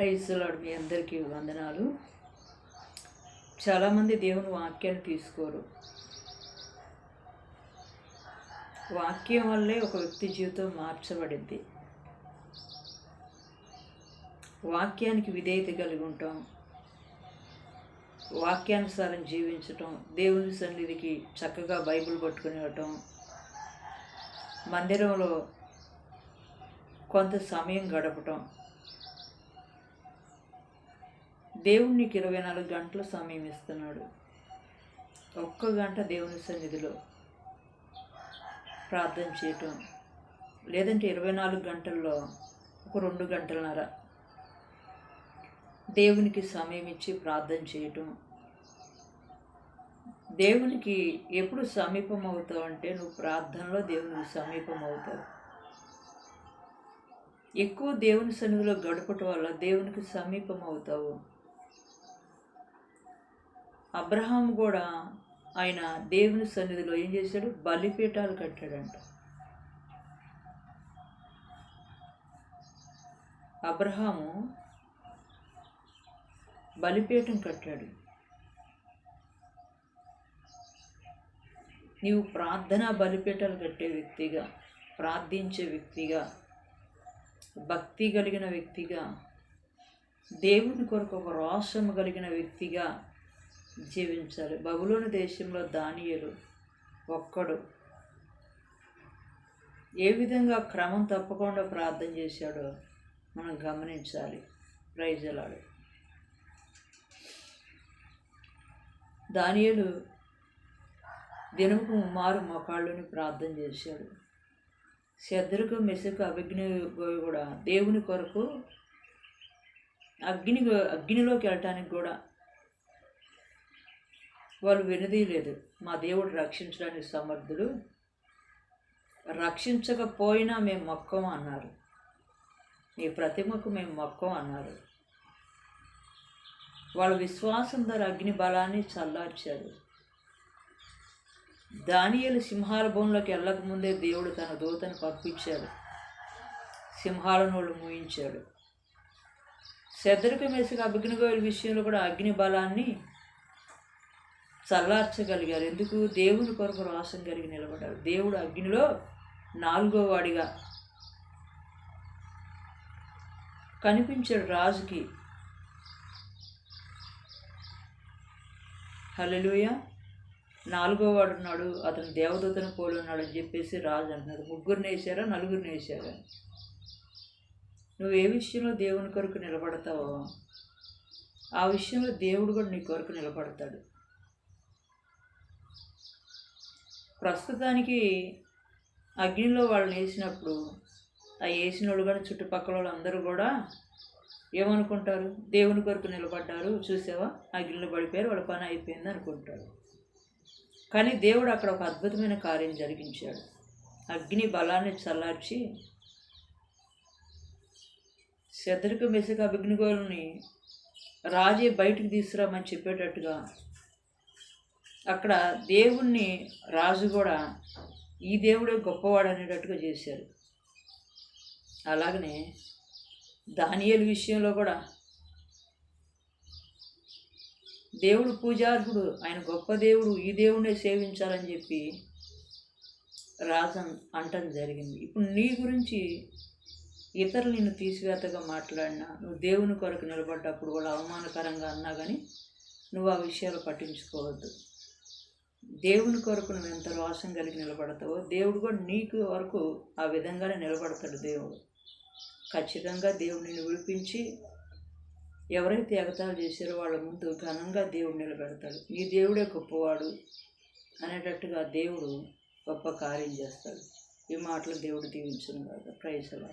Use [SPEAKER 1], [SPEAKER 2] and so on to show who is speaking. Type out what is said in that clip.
[SPEAKER 1] ప్రైజ్లాడు మీ అందరికీ వందనాలు. చాలామంది దేవుని వాక్యాన్ని తీసుకోరు. వాక్యం వల్లే ఒక వ్యక్తి జీవితం మార్చబడింది వాక్యానికి విధేయత కలిగి ఉంటాం. వాక్యానుసారం జీవించటం దేవుని సన్నిధికి చక్కగా బైబిల్ పట్టుకుని ఉండటం మందిరంలో కొంత సమయం గడపటం దేవుడు నీకు ఇరవై నాలుగు గంటల సమయం ఇస్తున్నాడు. ఒక్క గంట దేవుని సన్నిధిలో ప్రార్థన చేయటం. లేదంటే ఇరవై నాలుగు గంటల్లో ఒక రెండు గంటలన్నర దేవునికి సమయం ఇచ్చి ప్రార్థన చేయటం. దేవునికి ఎప్పుడు సమీపం అవుతావు అంటే నువ్వు ప్రార్థనలో దేవునికి సమీపం అవుతావు ఎక్కువ దేవుని సన్నిధిలో గడపటం వల్ల దేవునికి సమీపం అవుతావు అబ్రహాం కూడా ఆయన దేవుని సన్నిధిలో ఏం చేశాడు? బలిపీఠాలు కట్టాడంట. అబ్రహాము బలిపీఠం కట్టాడు. నీవు ప్రార్థన బలిపీఠాలు కట్టే వ్యక్తిగా ప్రార్థించే వ్యక్తిగా భక్తి కలిగిన వ్యక్తిగా దేవుని కొరకు ఒక రోషము కలిగిన వ్యక్తిగా జీవించాలి. బబులోని దేశంలో దానియలు ఒక్కడు. ఏ విధంగా క్రమం తప్పకుండా ప్రార్థన చేశాడో మనం గమనించాలి. ప్రైజలాడు దానియలు దినముకు మారు మొకాళ్ళని ప్రార్థన చేశాడు. శద్రకు మెసకు అభిజ్ఞ కూడా దేవుని కొరకు అగ్ని అగ్నిలోకి వెళ్ళటానికి కూడా వాళ్ళు వినదీయలేదు. మా దేవుడు రక్షించడానికి సమర్థుడు. రక్షించకపోయినా మేము మొక్కం అన్నారు. నీ ప్రతిమకు మేము మొక్కం అన్నారు. వాళ్ళ విశ్వాసం ధర అగ్ని బలాన్ని చల్లార్చారు. దానియలు సింహాల భూమిలోకి వెళ్ళకముందే దేవుడు తన దూతను పంపించాడు. సింహాల నోళ్ళు మూయించాడు. శత్రుక మెసుకు అభిజ్ఞగోయుల విషయంలో కూడా అగ్ని బలాన్ని చల్లార్చగలిగారు. ఎందుకు? దేవుని కొరకు రోషం కలిగి నిలబడ్డారు. దేవుడు అగ్నిలో నాలుగో వాడిగా కనిపించాడు రాజుకి. హలలుయ నాలుగో వాడు ఉన్నాడు. అతను దేవదూతను పోలి ఉన్నాడు అని చెప్పేసి రాజు అంటున్నాడు. ముగ్గురిని వేసారా నలుగురిని వేసారా నువ్వు ఏ విషయంలో దేవుని కొరకు నిలబడతావో ఆ విషయంలో దేవుడు కూడా నీ కొరకు నిలబడతాడు. ప్రస్తుతానికి అగ్నిలో వాళ్ళని వేసినప్పుడు ఆ వేసిన వాళ్ళు కానీ చుట్టుపక్కల వాళ్ళందరూ కూడా ఏమనుకుంటారు? దేవుని కొరకు నిలబడ్డారు. చూసావా? అగ్నిలో పడిపోయారు. వాళ్ళ పని అయిపోయింది అనుకుంటారు. కానీ దేవుడు అక్కడ ఒక అద్భుతమైన కార్యం జరిగించాడు. అగ్ని బలాన్ని చల్లార్చి శత్రుకు మెసక అగ్నిగోళని రాజే బయటికి తీసుకురామని చెప్పేటట్టుగా అక్కడ దేవుణ్ణి రాజు కూడా ఈ దేవుడే గొప్పవాడు అనేటట్టుగా చేశారు. అలాగనే దానియలు విషయంలో కూడా దేవుడు పూజార్హుడు ఆయన గొప్ప దేవుడు ఈ దేవుడే సేవించాలని చెప్పి రాజన్ అంటం జరిగింది. ఇప్పుడు నీ గురించి ఇతరులు నిన్ను తీసివేతగా మాట్లాడినా నువ్వు దేవుని కొరకు నిలబడ్డప్పుడు కూడా అవమానకరంగా అన్నా కానీ నువ్వు ఆ విషయాలు పట్టించుకోవద్దు. దేవుని కొరకు నువ్వు ఎంత రోషం కలిగి నిలబడతావో దేవుడు కూడా నీకు వరకు ఆ విధంగానే నిలబడతాడు దేవుడు. ఖచ్చితంగా దేవుడు నిన్ను విడిపించి ఎవరైతే ఎగతాలు చేశారో వాళ్ళ ముందు ఘనంగా దేవుడు నిలబెడతాడు. నీ దేవుడే గొప్పవాడు అనేటట్టుగా దేవుడు గొప్ప కార్యం చేస్తాడు. ఈ మాటలు దేవుడు దీవించను కాదు ప్రైజ్ అలా